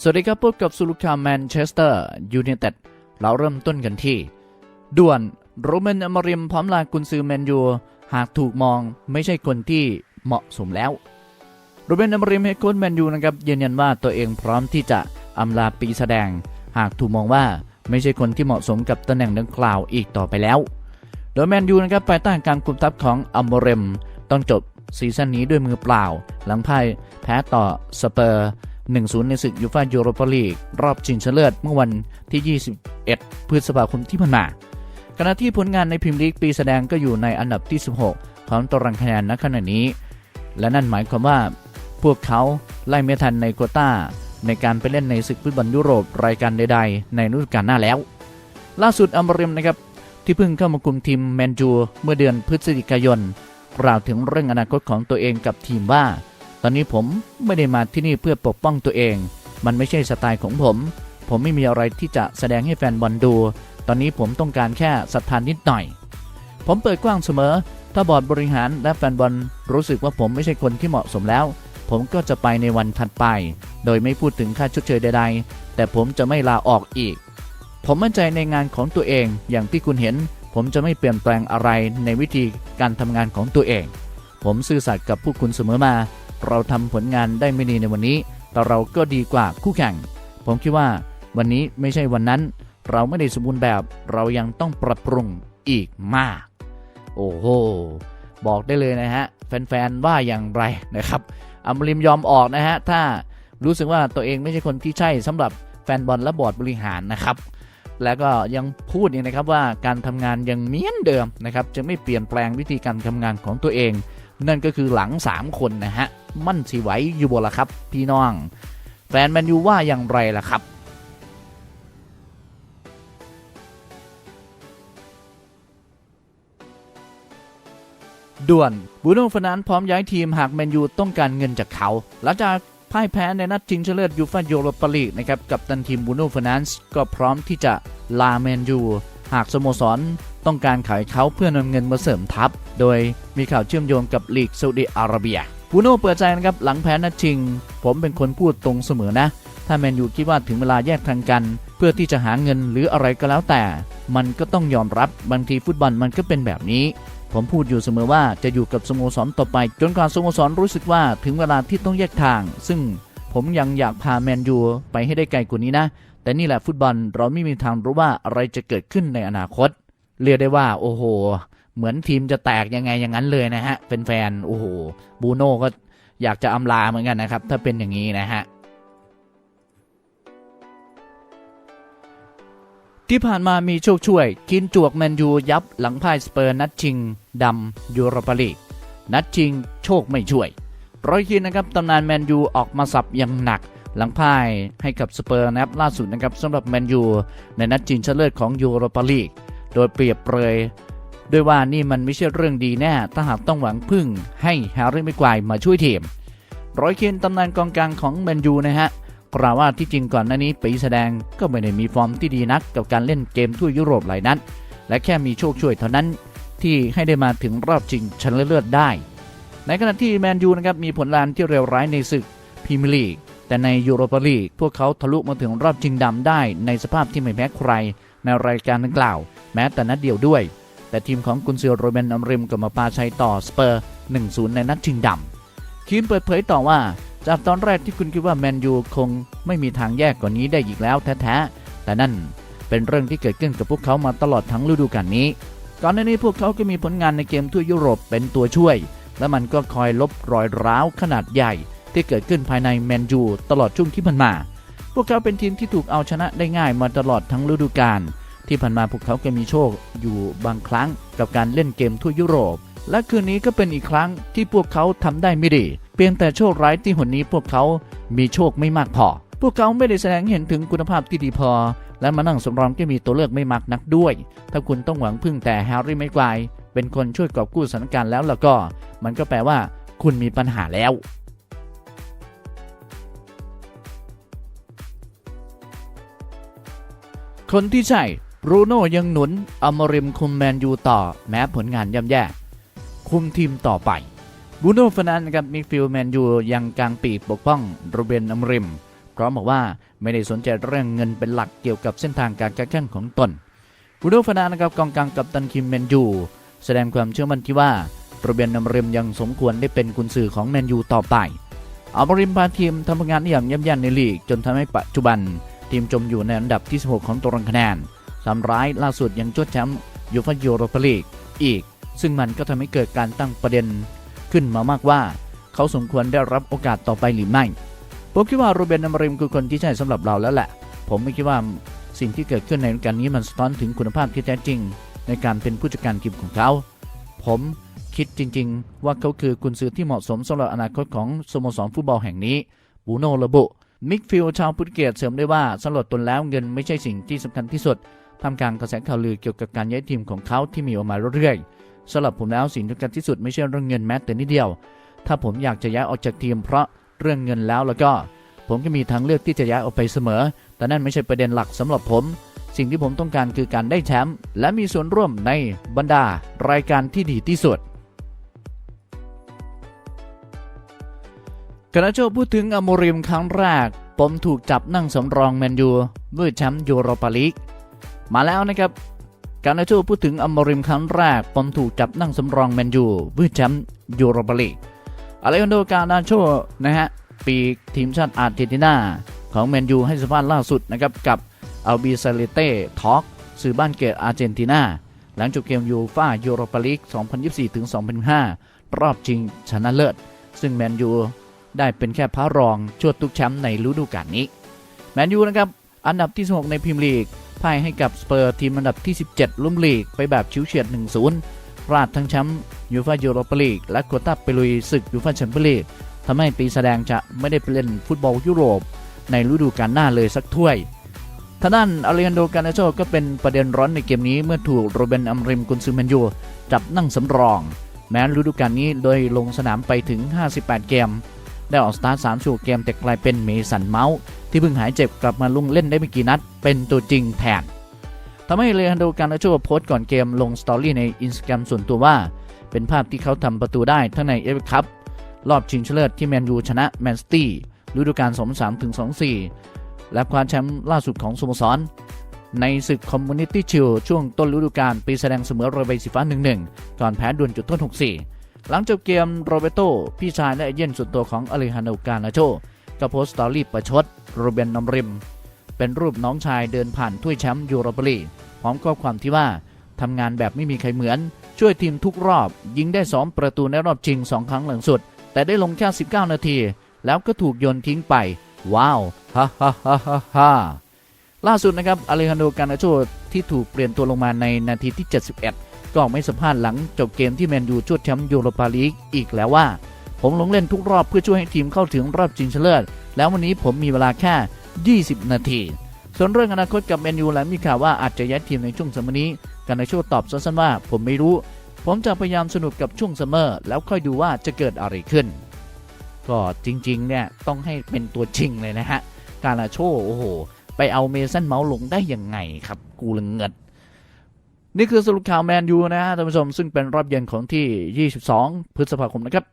สวัสดีครับพบกับสุลุคาแมนเชสเตอร์ยูไนเต็ดเราเริ่มต้นกันที่ ด่วนโรเมนอมริมพร้อมลากุนซือแมนยูหากถูกมองไม่ใช่คนที่เหมาะสมแล้วโรเบนอมริมเฮดโค้ชแมนยูนะครับยืนยันว่าตัวเองพร้อมที่จะอำลาปีแสดง หากถูกมองว่าไม่ใช่คนที่เหมาะสมกับตำแหน่งดังกล่าวอีกต่อไปแล้ว โดยแมนยูนะครับภายใต้การคุมทัพของอัมโมเรม ต้องจบซีซั่นนี้ด้วยมือเปล่า หลังพ่ายแพ้ต่อสเปอร์ 1-0 ในศึกยูฟ่ายูโรปาลีกรอบชิงชนะเลิศเมื่อวันที่ 21 พฤษภาคมที่ผ่านมา ขณะที่ผลงานในพรีเมียร์ลีกปีแสดงก็อยู่ในอันดับที่ 16 ของตารางคะแนนณขณะนี้ และนั่นหมายความว่า พวกเขาไล่ไม่ทันในโควต้า ในการไปเล่นในศึกฟุตบอลยุโรปรายการใด ๆ ในฤดูกาลหน้าแล้ว ล่าสุดอัมบริมนะครับที่เพิ่งเข้ามาคุมทีมแมนจูเมื่อเดือนพฤศจิกายนกล่าวถึงเรื่องอนาคตของตัวเองกับทีมว่า อนนี้ผมไม่ได้มาที่นี่เพื่อปกป้องตัวเอง มันไม่ใช่สไตล์ของผม ผมไม่มีอะไรที่จะแสดงให้แฟนบอลดู ตอนนี้ผมต้องการแค่ศรัทธานิดหน่อย ผมเปิดกว้างเสมอ ถ้าบอร์ดบริหารและแฟนบอลรู้สึกว่าผมไม่ใช่คนที่เหมาะสมแล้ว ผมก็จะไปในวันถัดไป โดยไม่พูดถึงค่าชดเชยใด ๆ แต่ผมจะไม่ลาออกอีก ผมมั่นใจในงานของตัวเอง อย่างที่คุณเห็น ผมจะไม่เปลี่ยนแปลงอะไรในวิธีการทำงานของตัวเอง ผมซื่อสัตย์กับผู้คุณเสมอมา เราทำผลงานได้ไม่ดีในวันนี้ แต่เราก็ดีกว่าคู่แข่ง ผมคิดว่าวันนี้ไม่ใช่วันนั้น เราไม่ได้สมบูรณ์แบบ เรายังต้องปรับปรุงอีกมาก โอ้โห บอกได้เลยนะฮะ แฟนๆ ว่าอย่างไรนะครับอัมริมยอมออกนะฮะ ถ้ารู้สึกว่าตัวเองไม่ใช่คนที่ใช่สำหรับแฟนบอลและบอร์ดบริหารนะครับ แล้วก็ยังพูดอีกนะครับว่าการทำงานยังเหมือนเดิมนะครับ จะไม่เปลี่ยนแปลงวิธีการทำงานของตัวเอง นั่นก็คือหลัง 3 คนนะฮะ มั่นสีไหวอยู่บ่ละครับ พี่น้อง แฟนแมนยูว่าอย่างไรล่ะครับด่วนบูโน่ฟนานพร้อมย้ายทีมหากแมนยูต้องการเงินจากเขา หลังจากพ่ายแพ้ในนัดชิงชนะเลิศยูฟ่ายูโรปาลีกนะครับกับตันทีมบูโน่ฟนานก็พร้อมที่จะลาแมนยู หากสโมสร ต้องการขายเขาเพื่อนำเงินมาเสริมทัพ โดยมีข่าวเชื่อมโยงกับลีกซาอุดิอาระเบียบูโน่เปิดใจนะครับหลังแพ้นัดชิง ผมเป็นคนพูดตรงเสมอนะ ถ้าแมนยูคิดว่าถึงเวลาแยกทางกัน เพื่อที่จะหาเงินหรืออะไรก็แล้วแต่ มันก็ต้องยอมรับบางทีฟุตบอลมันก็เป็นแบบนี้ ผมพูดอยู่เสมอว่าจะอยู่กับสโมสรต่อไปจนกว่าสโมสรรู้สึกว่าถึงเวลาที่ต้องแยกทาง ซึ่งผมยังอยากพาแมนยูไปให้ได้ไกลกว่านี้นะ แต่นี่แหละฟุตบอลเราไม่มีทางรู้ว่าอะไรจะเกิดขึ้นในอนาคต เรียกได้ว่า โอ้โห เหมือนทีมจะแตกยังไงอย่างนั้นเลยนะฮะเป็นแฟนโอ้โหบูโน่ก็อยากจะอำลาเหมือนกันนะครับ ถ้าเป็นอย่างนี้นะฮะที่ผ่านมามีโชคช่วย กินจวกแมนยูยับหลังพ่ายสเปอร์นัดชิงดำยูโรปาลีกนัดชิงโชคไม่ช่วย ร้อยคินนะครับตำนานแมนยูออกมาสับอย่างหนัก หลังพ่ายให้กับสเปอร์นะครับล่าสุดนะครับสำหรับแมนยูในนัดชิงชนะเลิศของยูโรปาลีก โดยเปรียบเปรยด้วยว่านี่มันไม่ใช่เรื่องดีแน่ ถ้าหากต้องหวังพึ่งให้แฮร์รี่แม็กควายมาช่วยทีมร้อยเคนตำนานกองกลางของแมนยูนะฮะกล่าวว่าที่จริงก่อนหน้านี้ปีแสดงก็ไม่ได้มีฟอร์มที่ดีนักกับการเล่นเกมทั่วยุโรปหลายนัดและแค่มีโชคช่วยเท่านั้นที่ให้ได้มาถึงรอบชิงชนะเลิศได้ ในขณะที่แมนยูนะครับมีผลลานที่เร็วร้ายในศึกพรีเมียร์ลีกแต่ในยูโรปาลีกพวกเขาทะลุมาถึงรอบชิงดำได้ในสภาพที่ไม่แพ้ใครในรายการดังกล่าว แม้แต่นัดเดียวด้วย แต่ทีมของกุนซือโรเบนอัมริมก็มาปาชัยต่อสเปอร์ 1-0 ในนัดชิงดำคีนเปิดเผยต่อว่า จากตอนแรกที่คุณคิดว่าแมนยูคงไม่มีทางแยกกว่านี้ได้อีกแล้วแท้ๆแต่นั่นเป็นเรื่องที่เกิดขึ้นกับพวกเขามาตลอดทั้งฤดูกาลนี้ก่อนหน้านี้พวกเขาก็มีผลงานในเกมทั่วยุโรปเป็นตัวช่วย และมันก็คอยลบรอยร้าวขนาดใหญ่ที่เกิดขึ้นภายในแมนยูตลอดช่วงที่ผ่านมา พวกเขาเป็นทีมที่ถูกเอาชนะได้ง่ายมาตลอดทั้งฤดูกาล ที่ผ่านมาพวกเขาก็มีโชคอยู่บางครั้งกับการเล่นเกมทั่วยุโรป และคืนนี้ก็เป็นอีกครั้งที่พวกเขาทำได้ไม่ดี เพียงแต่โชคร้ายที่หนนี้พวกเขามีโชคไม่มากพอ พวกเขาไม่ได้แสดงเห็นถึงคุณภาพที่ดีพอ และมานั่งสำรองก็มีตัวเลือกไม่มากนักด้วย ถ้าคุณต้องหวังพึ่งแต่แฮร์รี่ไม่ไกวายเป็นคนช่วยกอบกู้สถานการณ์แล้วแล้วก็ มันก็แปลว่าคุณมีปัญหาแล้วคนที่ใช่ รูโน่ยังหนุนอมริมคุมแมนยูต่อแม้ผลงานย่ำแย่ คุมทีมต่อไปบูโน่ฟนันกับมิฟิลแมนยูยังกลางปีกปกป้องโรเบนอมริมพร้อมบอกว่าไม่ได้สนใจเรื่องเงินเป็นหลักเกี่ยวกับเส้นทางการแข่งของตนบูโดฟานานะครับกองกลางกับตันคิมเมนยูแสดงความเชื่อมั่นที่ว่าโรเบียนนำเรมยังสมควรได้เป็นกุนซือของแมนยูต่อไปอัลบริมพาทีมทำงานได้อย่างเยี่ยมยนในลีกจนทำให้ปัจจุบัน ทีมจมอยู่ในอันดับที่ 16 ของตารางคะแนน สามร้ายล่าสุดยังจดแชมป์ยูฟ่ายูโรปาลีกอีก ซึ่งมันก็ทำให้เกิดการตั้งประเด็นขึ้นมามากว่า เขาสมควรได้รับโอกาสต่อไปหรือไม่ ผมคิดว่าโรเบนนามริมคือคนที่ใช่สำหรับเราแล้วแหละ ผมไม่คิดว่าสิ่งที่เกิดขึ้นในกาลนี้มันสะท้อนถึงคุณภาพที่แท้จริง ในการเป็นผู้จัดการทีมของเขา ผมคิดจริง ๆ ว่าเขาคือกุนซือที่เหมาะสมสำหรับอนาคตของสโมสรฟุตบอลแห่งนี้บูโนระบุมิกฟิลชาวโปรตุเกสเสริมได้ว่าสำหรับตนแล้วเงินไม่ใช่สิ่งที่สำคัญที่สุด ทำกลางกระแสข่าวลือเกี่ยวกับการย้ายทีมของเขาที่มีออกมาเรื่อยๆสำหรับผมแล้วสิ่งที่สำคัญที่สุดไม่ใช่เรื่องเงินแม้แต่นิดเดียว ถ้าผมอยากจะย้ายออกจากทีมเพราะเรื่องเงินแล้วแล้วก็ ผมก็มีทางเลือกที่จะย้ายออกไปเสมอ แต่นั่นไม่ใช่ประเด็นหลักสำหรับผม สิ่งที่ผมต้องการคือการได้แชมป์และมีส่วนร่วมในบรรดารายการที่ดีที่สุดกระโจพูดถึงอโมริมครั้งแรก ผมถูกจับนั่งสำรองแมนยูเมื่อแชมป์ยูโรปาลีก มาแล้วนะครับ การโจพูดถึงอมริมครั้งแรกผมถูกจับนั่งสำรองแมนยูเมื่อแชมป์ยูโรปาลีกอเลคันโดการนาโชนะฮะปีทีมชาติอาร์เจนตินาของแมนยูให้สัมภาษณ์ล่าสุดนะครับกับอัลบีซาเลเต้ทอล์กสื่อบ้านเกิดอาร์เจนตินาหลังจบเกมยูฟ่ายูโรปาลีก 2024-2025 รอบชิงชนะเลิศ ซึ่งแมนยูได้เป็นแค่พระรองชวดทุกแชมป์ในฤดูกาลนี้ แมนยูนะครับ อันดับที่ 16 ในพรีเมียร์ลีก พ่ายให้กับสเปอร์ทีมอันดับที่ 17ลุ่มลีกไปแบบชิวเฉียด 1-0พลาดทั้งแชมป์ยูฟ่ายูโรปาลีกและโคต้าไปลุยศึกยูฟ่าแชมเปี้ยนลีกทำให้ปีแสดงจะไม่ได้ไปเล่นฟุตบอลยุโรป ในฤดูกาลหน้าเลยสักถ้วยทางด้านอาริอันโดกานาโชก็เป็นประเด็นร้อนในเกมนี้เมื่อถูกโรเบนอัมริมกุนซือแมนยูจับนั่งสำรอง แม้ฤดูกาลนี้โดยลงสนามไปถึง 58 เกม ได้ออกสตาร์ท3ชั่วเกมแต่กลายเป็นเมสันเมาส์ที่เพิ่งหายเจ็บกลับมาลงเล่นได้ไม่กี่นัด เป็นตัวจริงแทนทำให้เลฮันโดกานาโชโพสต์ก่อนเกมลงสตอรี่ในอินสตาแกรมส่วนตัวว่า เป็นภาพที่เขาทำประตูได้ทั้งในเอฟคัพรอบชิงชนะเลิศที่แมนยูชนะแมนสตี้ฤดูกาล23ถึง24 และคว้าแชมป์ล่าสุดของสโมสร ในศึกคอมมูนิตี้ชิลช่วงต้นฤดูกาลปีแสดงเสมอโรเบสีฟ้า1-1 ก่อนแพ้ดวลจุดโทษ64 หลังจบเกมโรเบโตพี่ชายและเย่นส่วนตัวของอเลฮันโดกานาโชก็โพสต์สตอรี่ประชดโรเบนนอมริม เป็นรูปน้องชายเดินผ่านถ้วยแชมป์ยูโรปลีพร้อมข้อความที่ว่าทำงานแบบไม่มีใครเหมือน ช่วยทีมทุกรอบ ยิงได้2ประตูในรอบชิง2ครั้งหลังสุด แต่ได้ลงแค่ 19 นาที แล้วก็ถูกโยนทิ้งไป ว้าวฮ่าฮ่าฮ่าฮ่าล่าสุดนะครับอเลฮันโดกานาโชที่ถูกเปลี่ยนตัวลงมาในนาทีที่ 71 ก็ไม่สัมภาษณ์หลังจบเกมที่แมนยูชวดแชมป์ยูโรปาลีกอีกแล้วว่า ผมลงเล่นทุกรอบเพื่อช่วยให้ทีมเข้าถึงรอบชิงชนะเลิศแล้ววันนี้ผมมีเวลาแค่ 20 นาที ส่วนเรื่องอนาคตกับแมนยูและมีข่าวว่าอาจจะย้ายทีมในช่วงซัมเมอร์นี้กานาโชตอบสั้นๆว่า ผมไม่รู้ ผมจะพยายามสนุกกับช่วงซัมเมอร์แล้วค่อยดูว่าจะเกิดอะไรขึ้น ก็จริงๆเนี่ยต้องให้เป็นตัวจริงเลยนะฮะกานาโชโอ้โหไปเอาเมสันเมาส์ลงได้ยังไงครับ กูละเงิด นี่คือสรุปข่าวแมนยูนะฮะท่านผู้ชมซึ่งเป็นรอบเย็นของที่ 22 พฤษภาคมนะครับ